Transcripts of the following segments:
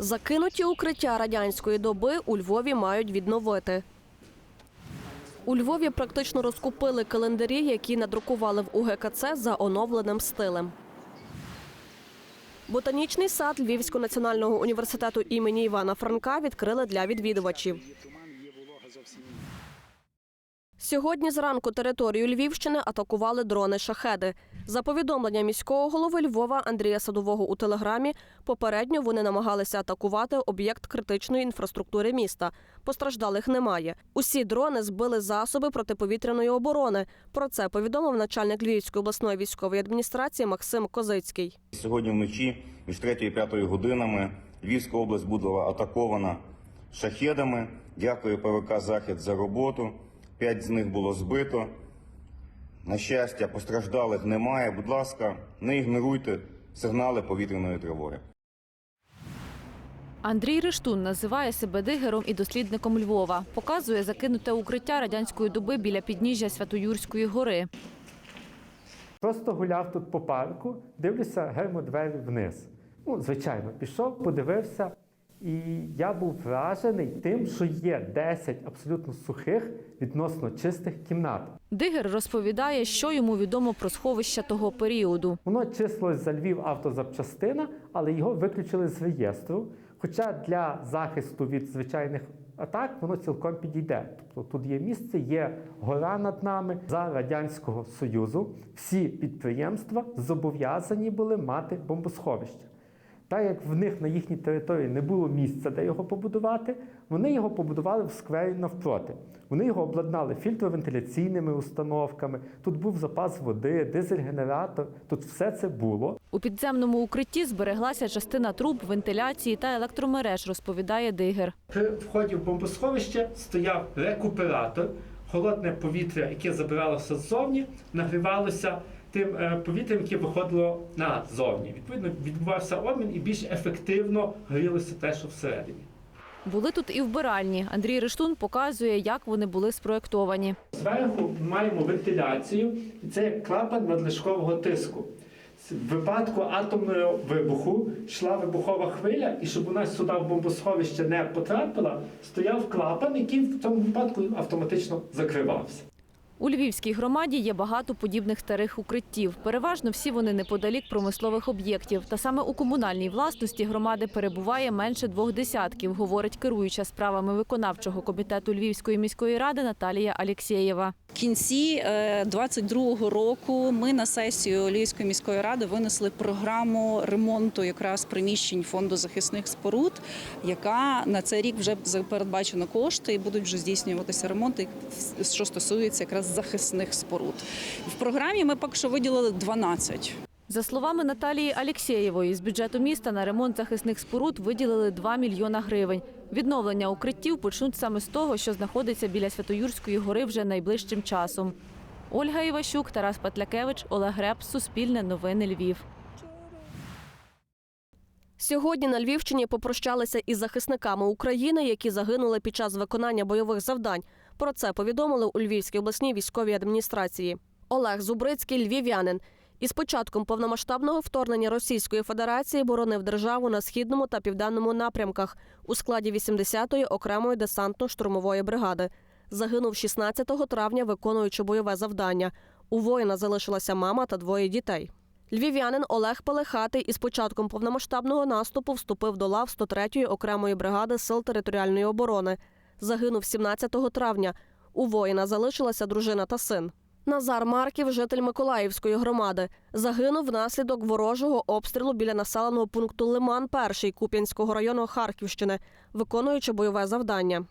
Закинуті укриття радянської доби у Львові мають відновити. У Львові практично розкупили календарі, які надрукували в УГКЦ за оновленим стилем. Ботанічний сад Львівського національного університету імені Івана Франка відкрили для відвідувачів. Сьогодні зранку територію Львівщини атакували дрони шахеди. За повідомленням міського голови Львова Андрія Садового у телеграмі, попередньо вони намагалися атакувати об'єкт критичної інфраструктури міста. Постраждалих немає. Усі дрони збили засоби протиповітряної оборони. Про це повідомив начальник Львівської обласної військової адміністрації Максим Козицький. Сьогодні вночі між 3 і 5 годинами Львівська область була атакована шахедами. Дякую ПВК Захід за роботу. П'ять з них було збито. На щастя, постраждалих немає. Будь ласка, не ігноруйте сигнали повітряної тривоги. Андрій Рештун називає себе дигером і дослідником Львова. Показує закинуте укриття радянської доби біля підніжжя Святоюрської гори. Просто гуляв тут по парку, дивлюся гермодвері вниз. Ну, звичайно, пішов, подивився, і я був вражений тим, що є 10 абсолютно сухих, відносно чистих кімнат. Дигер розповідає, що йому відомо про сховища того періоду. Воно числилось за Львів автозапчастина, але його виключили з реєстру. Хоча для захисту від звичайних атак воно цілком підійде. Тобто тут є місце, є гора над нами за радянського союзу. Всі підприємства зобов'язані були мати бомбосховище. Так як в них на їхній території не було місця, де його побудувати, вони його побудували в сквері навпроти. Вони його обладнали фільтровентиляційними установками. Тут був запас води, дизель-генератор. Тут все це було. У підземному укритті збереглася частина труб, вентиляції та електромереж, розповідає Дигер. При вході в бомбосховище стояв рекуператор, холодне повітря, яке забиралося ззовні, нагрівалося тим е, повітрям, яке виходило назовні. Відповідно, відбувався обмін і більш ефективно горілося те, що всередині. Були тут і вбиральні. Андрій Рештун показує, як вони були спроєктовані. Зверху маємо вентиляцію, і це як клапан надлишкового тиску. В випадку атомного вибуху йшла вибухова хвиля, і щоб нас сюди в бомбосховище не потрапила, стояв клапан, який в цьому випадку автоматично закривався. У Львівській громаді є багато подібних старих укриттів. Переважно всі вони неподалік промислових об'єктів. Та саме у комунальній власності громади перебуває менше двох десятків, говорить керуюча справами виконавчого комітету Львівської міської ради Наталія Алєксєєва. Кінці е, 22-го року ми на сесію Львівської міської ради винесли програму ремонту якраз приміщень фонду захисних споруд, яка на цей рік вже передбачено кошти і будуть вже здійснюватися ремонти, що стосується якраз захисних споруд. В програмі ми поки що виділили 12. За словами Наталії Алєксєєвої, з бюджету міста на ремонт захисних споруд виділили 2 мільйона гривень. Відновлення укриттів почнуть саме з того, що знаходиться біля Святоюрської гори вже найближчим часом. Ольга Іващук, Тарас Патлякевич, Олег Греб, Суспільне новини Львів. Сьогодні на Львівщині попрощалися із захисниками України, які загинули під час виконання бойових завдань. Про це повідомили у Львівській обласній військовій адміністрації. Олег Зубрицький львів'янин. Із початком повномасштабного вторгнення Російської Федерації боронив державу на східному та південному напрямках у складі 80-ї окремої десантно-штурмової бригади. Загинув 16 травня, виконуючи бойове завдання. У воїна залишилася мама та двоє дітей. Львів'янин Олег Пелехатий із початком повномасштабного наступу вступив до лав 103-ї окремої бригади сил територіальної оборони. Загинув 17 травня. У воїна залишилася дружина та син. Назар Марків, житель Миколаївської громади, загинув внаслідок ворожого обстрілу біля населеного пункту Лиман, 1 Куп'янського району Харківщини, виконуючи бойове завдання.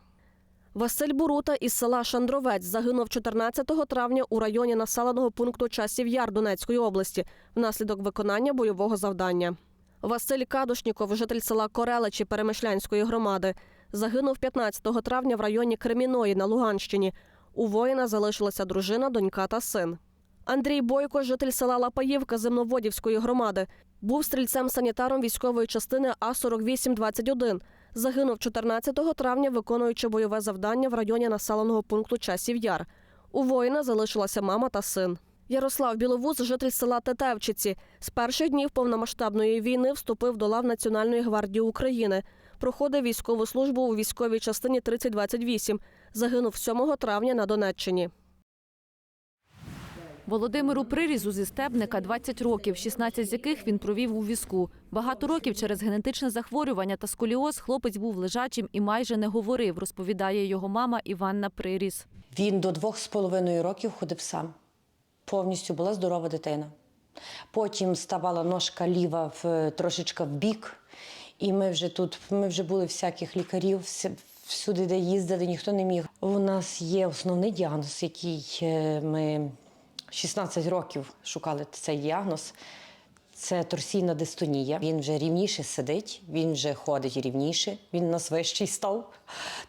Василь Бурута із села Шандровець загинув 14 травня у районі населеного пункту Часів Яр Донецької області внаслідок виконання бойового завдання. Василь Кадушніков, житель села Кореличі Перемишлянської громади, загинув 15 травня в районі Креміної на Луганщині. У воїна залишилася дружина, донька та син. Андрій Бойко, житель села Лапаївка Земноводівської громади, був стрільцем-санітаром військової частини А-4821. Загинув 14 травня, виконуючи бойове завдання в районі населеного пункту Часів Яр. У воїна залишилася мама та син. Ярослав Біловуз, житель села Тетевчиці, з перших днів повномасштабної війни вступив до лав Національної гвардії України. проходив військову службу у військовій частині 3028. Загинув 7 травня на Донеччині. Володимиру Прирізу зі Стебника 20 років, 16 з яких він провів у візку. Багато років через генетичне захворювання та сколіоз хлопець був лежачим і майже не говорив, розповідає його мама Іванна Приріз. Він до двох з половиною років ходив сам. Повністю була здорова дитина. Потім ставала ножка ліва в, трошечка в бік, і ми вже тут, ми вже були всяких лікарів, всюди, де їздили, ніхто не міг. У нас є основний діагноз, який е, ми 16 років шукали цей діагноз. Це торсійна дистонія. Він вже рівніше сидить, він вже ходить рівніше, він у нас вищий став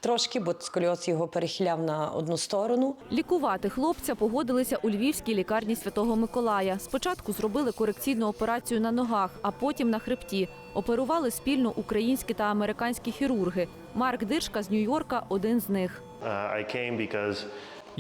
трошки, бо сколіоз його перехиляв на одну сторону. Лікувати хлопця погодилися у львівській лікарні Святого Миколая. Спочатку зробили корекційну операцію на ногах, а потім на хребті. Оперували спільно українські та американські хірурги. Марк Диршка з Нью-Йорка – один з них. Uh, I came because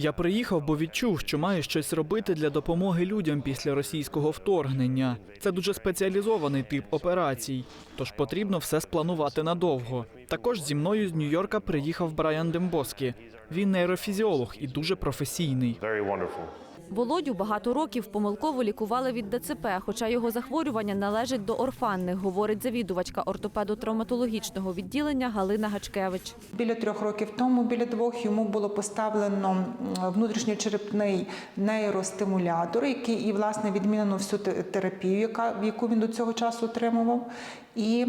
Я приїхав, бо відчув, що маю щось робити для допомоги людям після російського вторгнення. Це дуже спеціалізований тип операцій, тож потрібно все спланувати надовго. Також зі мною з Нью-Йорка приїхав Брайан Дембоскі. Він нейрофізіолог і дуже професійний. Володю багато років помилково лікували від ДЦП, хоча його захворювання належить до орфанних, говорить завідувачка ортопедо-травматологічного відділення Галина Гачкевич. Біля трьох років тому, біля двох йому було поставлено внутрішньочерепний нейростимулятор, який і власне відмінено всю терапію, яка яку він до цього часу отримував. І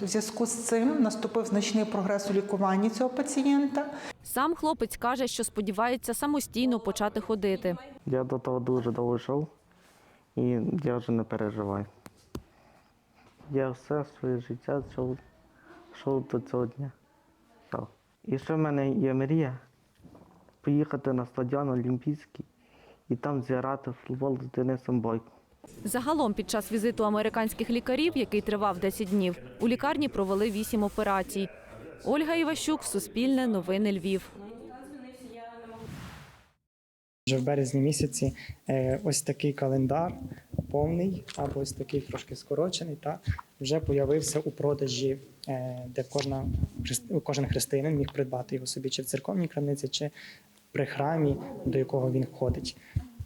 в зв'язку з цим наступив значний прогрес у лікуванні цього пацієнта. Сам хлопець каже, що сподівається самостійно почати ходити. Я до того дуже довго йшов, і я вже не переживаю. Я все своє життя йшов, йшов до цього дня. І ще в мене є мрія поїхати на стадіон Олімпійський і там зіграти футбол з Денисом Бойко. Загалом під час візиту американських лікарів, який тривав 10 днів, у лікарні провели 8 операцій. Ольга Іващук, Суспільне, Новини Львів. Вже в березні місяці е, ось такий календар повний, або ось такий трошки скорочений, та вже появився у продажі, е, де кожна кожен християнин міг придбати його собі чи в церковній крамниці, чи при храмі, до якого він ходить.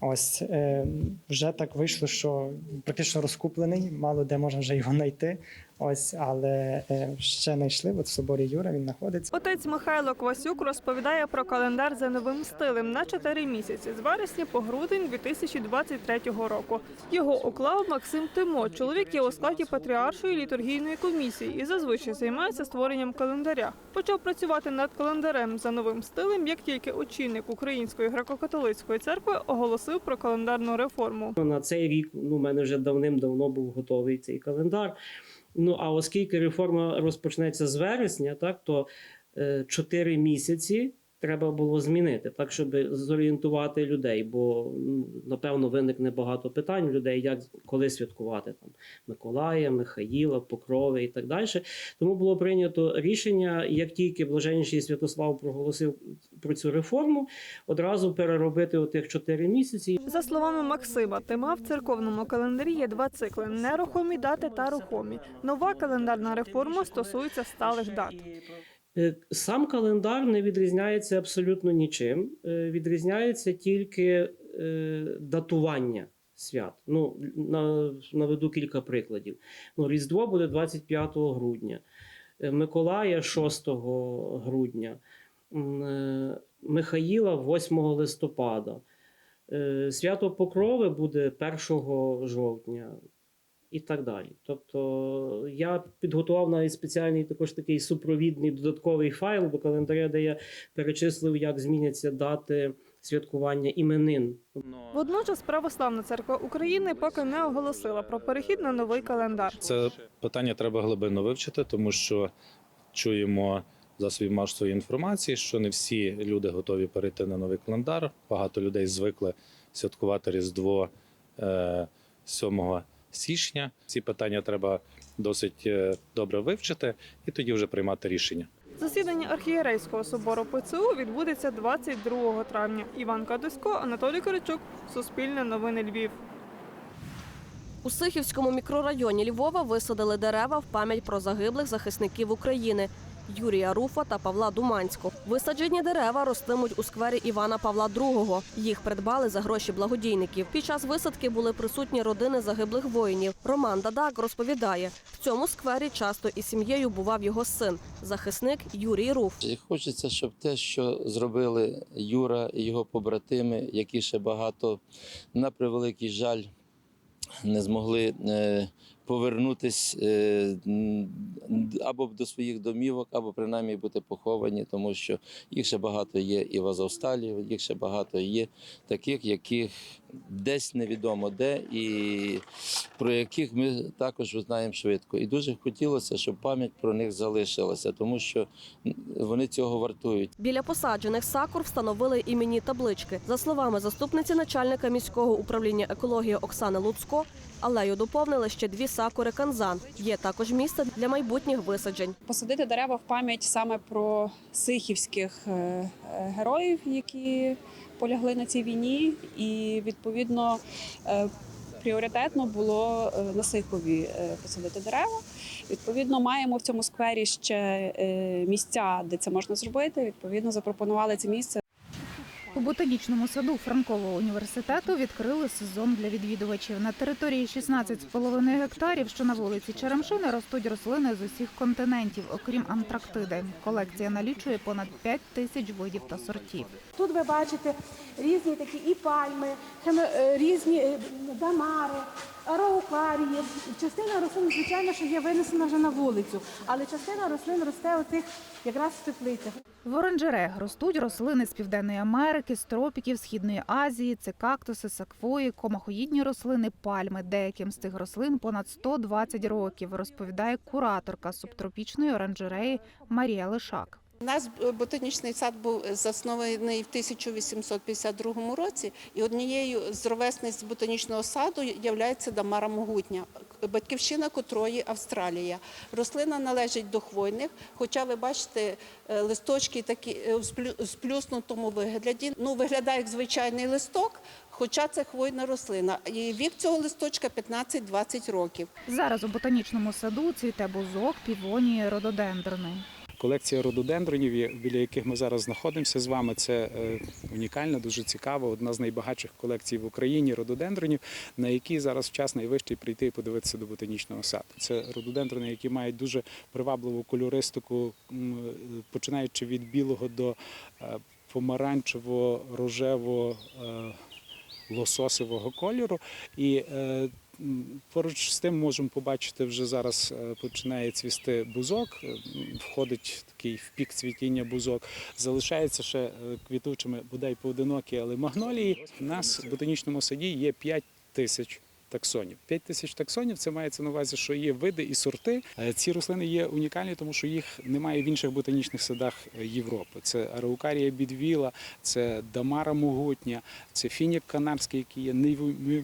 Ось е, вже так вийшло, що практично розкуплений, мало де можна вже його знайти. Ось, але е, ще знайшли. От в соборі Юра він знаходиться. Отець Михайло Квасюк розповідає про календар за новим стилем на 4 місяці з вересня по грудень 2023 року. Його уклав Максим Тимо. Чоловік є у складі патріаршої літургійної комісії і зазвичай займається створенням календаря. Почав працювати над календарем за новим стилем, як тільки очільник Української греко-католицької церкви оголосив про календарну реформу. На цей рік ну, у мене вже давним-давно був готовий цей календар. Ну а оскільки реформа розпочнеться з вересня, так то чотири 4 місяці треба було змінити, так щоб зорієнтувати людей. Бо ну, напевно виникне багато питань людей, як коли святкувати там Миколая, Михаїла, Покрови і так далі. Тому було прийнято рішення, як тільки блаженніший Святослав проголосив про цю реформу, одразу переробити отих 4 місяці. За словами Максима, тема в церковному календарі є два цикли: нерухомі дати та рухомі. Нова календарна реформа стосується сталих дат. Е, Сам календар не відрізняється абсолютно нічим. Е, Відрізняється тільки е, датування свят. Ну, наведу кілька прикладів. Ну, Різдво буде 25 грудня, Миколая 6 грудня, Михаїла 8 листопада. Свято Покрови буде 1 жовтня і так далі. Тобто я підготував навіть спеціальний також такий супровідний додатковий файл до календаря, де я перечислив, як зміняться дати святкування іменин. Водночас Православна церква України поки не оголосила про перехід на новий календар. Це питання треба глибинно вивчити, тому що чуємо засобів масової інформації, що не всі люди готові перейти на новий календар. Багато людей звикли святкувати Різдво е, 7 січня. Ці питання треба досить е, добре вивчити і тоді вже приймати рішення. Засідання архієрейського собору ПЦУ відбудеться 22 травня. Іван Кадусько, Анатолій Коричук, Суспільне новини Львів. У Сихівському мікрорайоні Львова висадили дерева в пам'ять про загиблих захисників України. Юрія Руфа та Павла Думанського. Висаджені дерева ростимуть у сквері Івана Павла II. Їх придбали за гроші благодійників. Під час висадки були присутні родини загиблих воїнів. Роман Дадак розповідає, в цьому сквері часто із сім'єю бував його син, захисник Юрій Руф. І хочеться, щоб те, що зробили Юра і його побратими, які ще багато на превеликий жаль не змогли е, повернутись е, або до своїх домівок, або принаймні бути поховані, тому що їх ще багато є і в Азовсталі, їх ще багато є таких, яких десь невідомо де, і про яких ми також знаємо швидко. І дуже хотілося, щоб пам'ять про них залишилася, тому що вони цього вартують. Біля посаджених сакур встановили іменні таблички. За словами заступниці начальника міського управління екології Оксани Луцько, алею доповнили ще дві сакури канзан. Є також місце для майбутніх висаджень. посадити дерева в пам'ять саме про сихівських е, е, героїв, які полягли на цій війні, і відповідно е, пріоритетно було е, на Сихові е, посадити дерева. Відповідно, маємо в цьому сквері ще місця, де це можна зробити. Відповідно, запропонували це місце. У ботанічному саду Франкового університету відкрили сезон для відвідувачів. На території 16,5 гектарів, що на вулиці Черемшини, ростуть рослини з усіх континентів, окрім Антарктиди. Колекція налічує понад 5 тисяч видів та сортів. Тут ви бачите різні такі і пальми, е, різні е, дамари, араукарії. Частина рослин, звичайно, що є винесена вже на вулицю, але частина рослин росте у тих якраз в теплицях. В оранжереях ростуть рослини з Південної Америки, з тропіків, Східної Азії. Це кактуси, саквої, комахоїдні рослини, пальми. Деяким з цих рослин понад 120 років, розповідає кураторка субтропічної оранжереї Марія Лишак. У нас ботанічний сад був заснований в 1852 році, і однією з ровесниць ботанічного саду є Дамара Могутня, батьківщина котрої Австралія. Рослина належить до хвойних, хоча ви бачите е, листочки такі е, в сплюснутому вигляді. Ну, виглядає як звичайний листок, хоча це хвойна рослина. І вік цього листочка 15-20 років. Зараз у ботанічному саду цвіте бузок, півонії, рододендрони. Колекція рододендронів, біля яких ми зараз знаходимося з вами, це е, унікальна, дуже цікава, одна з найбагатших колекцій в Україні рододендронів, на які зараз час найвищий прийти і подивитися до ботанічного саду. Це рододендрони, які мають дуже привабливу кольористику, е, починаючи від білого до е, помаранчево-рожево лососевого кольору. І поруч з тим можемо побачити вже зараз е, починає цвісти бузок, е, входить такий в пік цвітіння бузок. Залишається ще е, квітучими бодай поодинокі, але магнолії. У нас в ботанічному саді є 5 тисяч. Таксонів 5 тисяч таксонів це мається на увазі, що є види і сорти. Е, Ці рослини є унікальні, тому що їх немає в інших ботанічних садах е, Європи. Це араукарія бідвіла, це дамара могутня, це фінік канарський, який є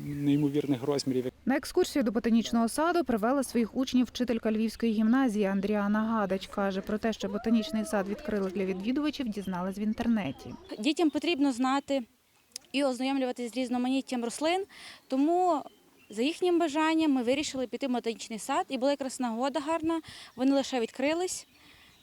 неймовірних розмірів. На екскурсію до ботанічного саду привела своїх учнів вчителька Львівської гімназії Андріана Гадач. Каже, про те, що ботанічний сад відкрили для відвідувачів, дізналась в інтернеті. Дітям потрібно знати і ознайомлюватися з різноманіттям рослин. Тому за їхнім бажанням ми вирішили піти в ботанічний сад, і була якраз нагода гарна. Вони лише відкрились,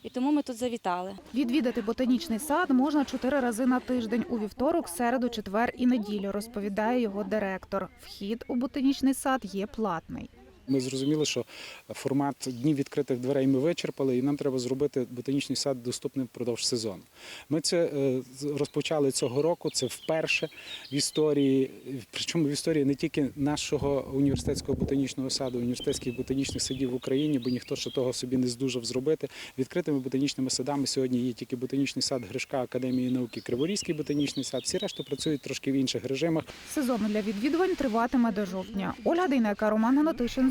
і тому ми тут завітали. Відвідати ботанічний сад можна чотири рази на тиждень у вівторок, середу, четвер і неділю, розповідає його директор. Вхід у ботанічний сад є платний. Ми зрозуміли, що формат днів відкритих дверей ми вичерпали, і нам треба зробити ботанічний сад доступним впродовж сезону. Ми це е, розпочали цього року. Це вперше в історії, причому в історії не тільки нашого університетського ботанічного саду, університетських ботанічних садів в Україні, бо ніхто ще того собі не здужав зробити. Відкритими ботанічними садами сьогодні є тільки ботанічний сад Гришка Академії науки, Криворізький ботанічний сад. Всі решта працюють трошки в інших режимах. Сезон для відвідувань триватиме до жовтня. Ольга Дейнека, Роман Гнатишин,